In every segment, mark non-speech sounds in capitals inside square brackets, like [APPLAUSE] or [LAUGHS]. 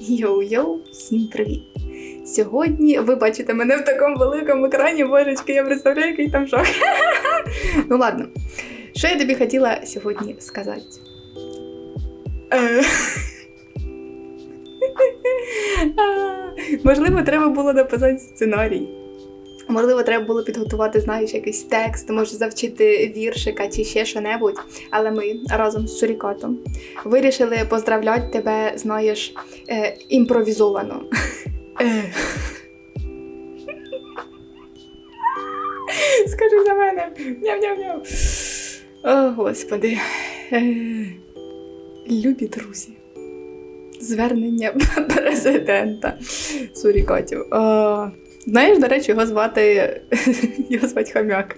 Йоу-йоу, всім привіт! Сьогодні ви бачите мене в такому великому екрані, божечки, я представляю, який там шок. [LAUGHS] ну ладно, що я тобі хотіла сьогодні сказати? Е, [LAUGHS] Можливо, треба було написати сценарій. Можливо, треба було підготувати, знаєш, якийсь текст, може завчити віршика чи ще що-небудь. Але ми разом з Сурікатом вирішили поздравляти тебе, знаєш, е, імпровізовано. Скажи за мене. Няв-няв-няв. О, Господи. Е. Любі друзі. Звернення [LAUGHS] президента Сурікатів. Е. Знаєш, до речі, його звати [LAUGHS] його звати Хам'як.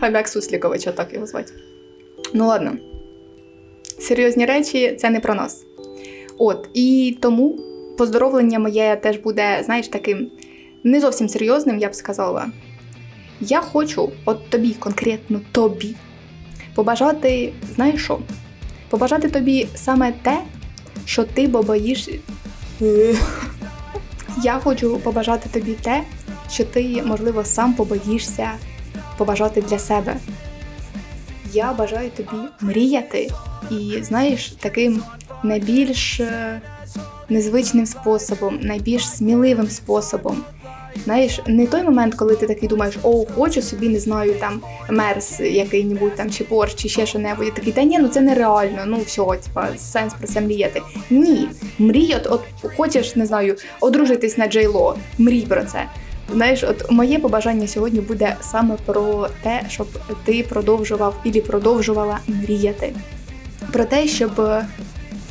Хам'як Суслікович, так його звати. Ну ладно. Серйозні речі це не про нас. От, і тому поздоровлення моє теж буде, знаєш, таким не зовсім серйозним, я б сказала. Я хочу, от тобі, конкретно тобі, побажати, знаєш що? Побажати тобі саме те, що ти бо боїш. Я хочу побажати тобі те, що ти, можливо, сам побоїшся побажати для себе. Я бажаю тобі мріяти і, знаєш, таким найбільш е, незвичним способом, найбільш сміливим способом. Знаєш, не той момент, коли ти такий думаєш, о, хочу собі, не знаю, там мерс який-небудь там, чи порш, чи ще що-небудь. І такий, та ні, ну це нереально, ну все, типа, сенс про це мріяти. Ні, мрій, от, от хочеш, не знаю, одружитись на Джейло, мрій про це. Знаєш, от моє побажання сьогодні буде саме про те, щоб ти продовжував і продовжувала мріяти. Про те, щоб е,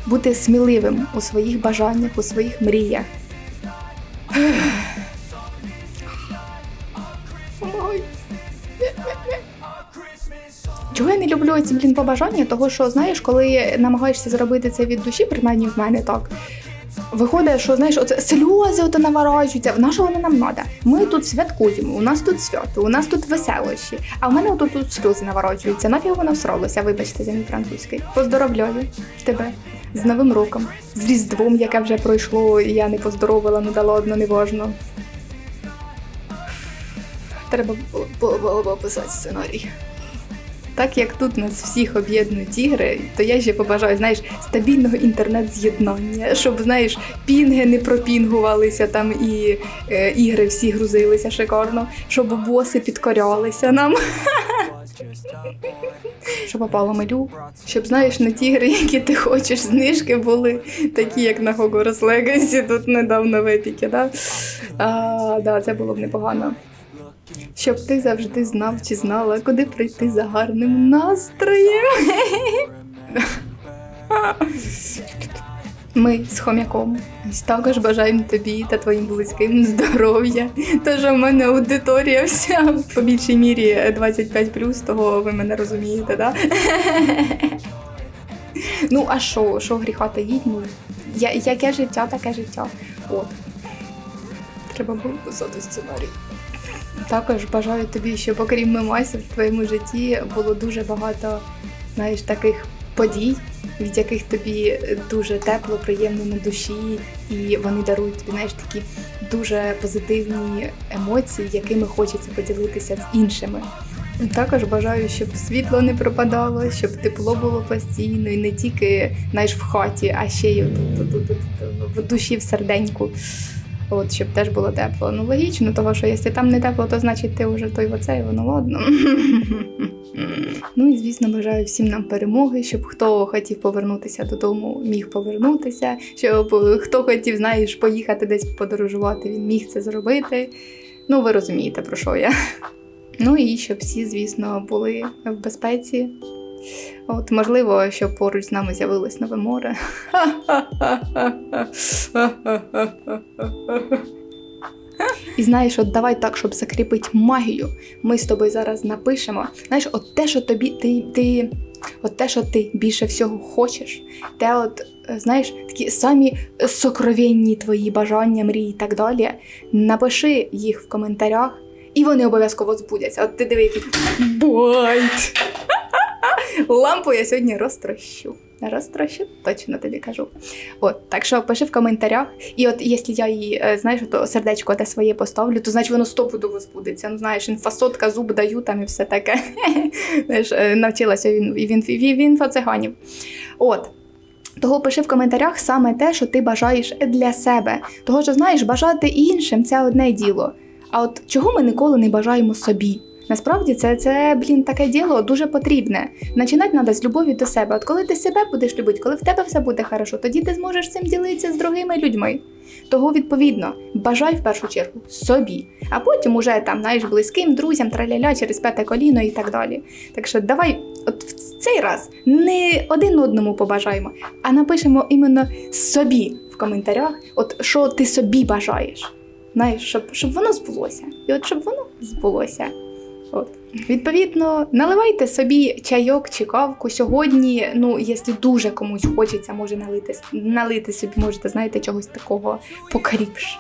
бути сміливим у своїх бажаннях, у своїх мріях. Чого я не люблю ці блін побажання? Того що, знаєш, коли намагаєшся зробити це від душі, принаймні в мене так. Виходить, що знаєш, оце сльози ото наворачуються. На що воно нам треба? Ми тут святкуємо, у нас тут свято, у нас тут веселощі. А в мене ото тут сльози наворачуються. Нафіг воно всралося, вибачте за мій французький. Поздоровляю тебе з Новим роком, з Різдвом, яке вже пройшло, і я не поздоровила, ну да ладно, не важно. Треба було, описати сценарій. Так як тут нас всіх об'єднують ігри, то я ще побажаю, знаєш, стабільного інтернет-з'єднання, щоб, знаєш, пінги не пропінгувалися там і е, ігри всі грузилися шикарно, щоб боси підкорялися нам. [LAUGHS] Щоб попало малю, щоб знаєш, на ті гри, які ти хочеш, знижки були такі, як на Hogwarts Legacy, тут недавно в епіки, да? А, да, це було б непогано. Щоб ти завжди знав чи знала, куди прийти за гарним настроєм. Ми з хом'яком також бажаємо тобі та твоїм близьким здоров'я. Тож у мене аудиторія вся по більшій мірі 25 того ви мене розумієте, да? Ну, а що, що гріха таїть? Ну, я, яке життя, таке життя. От. Треба було писати сценарій. Також бажаю тобі, щоб окрім мемасів в твоєму житті було дуже багато, знаєш, таких подій, від яких тобі дуже тепло, приємно на душі, і вони дарують тобі, знаєш, такі дуже позитивні емоції, якими хочеться поділитися з іншими. Також бажаю, щоб світло не пропадало, щоб тепло було постійно і не тільки знаєш, в хаті, а ще й в душі, в серденьку. От, щоб теж було тепло. Ну, логічно, того, що якщо там не тепло, то значить ти вже той в оцей, воно ладно. [LAUGHS] ну і звісно, бажаю всім нам перемоги, щоб хто хотів повернутися додому, міг повернутися, щоб е, хто хотів, знаєш, поїхати десь подорожувати, він міг це зробити. Ну, ви розумієте, про що я. Ну і щоб всі, звісно, були в безпеці. От, можливо, щоб поруч з нами з'явилось нове море. І знаєш, от давай так, щоб закріпити магію. Ми з тобою зараз напишемо. Знаєш, от те, що тобі ти, ти от те, що ти більше всього хочеш, те, от знаєш, такі самі сокровенні твої бажання, мрії і так далі. Напиши їх в коментарях, і вони обов'язково збудяться. От ти диви, який байт! Лампу я сьогодні розтрощу. Розтрощу, точно тобі кажу. От, так що пиши в коментарях. І от якщо я їй, е, знаєш, то сердечко те своє поставлю, то значить воно стопудово збудеться. Ну, знаєш, інфосотка, зуб даю там і все таке. [LAUGHS] Знаєш, е, навчилася він, він, він інфоциганів. От. Того пиши в коментарях саме те, що ти бажаєш для себе. Того, що знаєш, бажати іншим це одне діло. А от чого ми ніколи не бажаємо собі? Насправді це, це блін, таке діло дуже потрібне. Починати треба з любові до себе. От коли ти себе будеш любити, коли в тебе все буде хорошо, тоді ти зможеш цим ділитися з другими людьми. Того, відповідно, бажай в першу чергу собі, а потім уже там, знаєш, близьким, друзям, траляля через п'яте коліно і так далі. Так що давай, от в цей раз не один одному побажаємо, а напишемо іменно собі в коментарях, от що ти собі бажаєш. Знаєш, щоб, щоб воно збулося. І от щоб воно збулося. От. Відповідно, наливайте собі чайок чи кавку сьогодні. Ну, якщо дуже комусь хочеться, може налити, налити собі, можете, знаєте, чогось такого покріпше.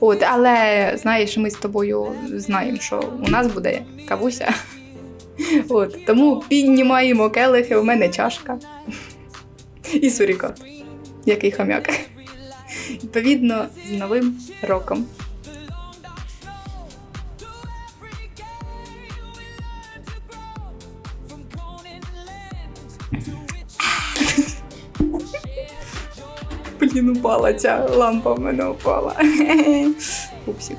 От, але знаєш, ми з тобою знаємо, що у нас буде кавуся. От, тому піднімаємо келихи, у мене чашка. І сурікат, який хам'як. Відповідно, з Новим роком. Блін, упала ця лампа в мене упала. [LAUGHS] Пупсик.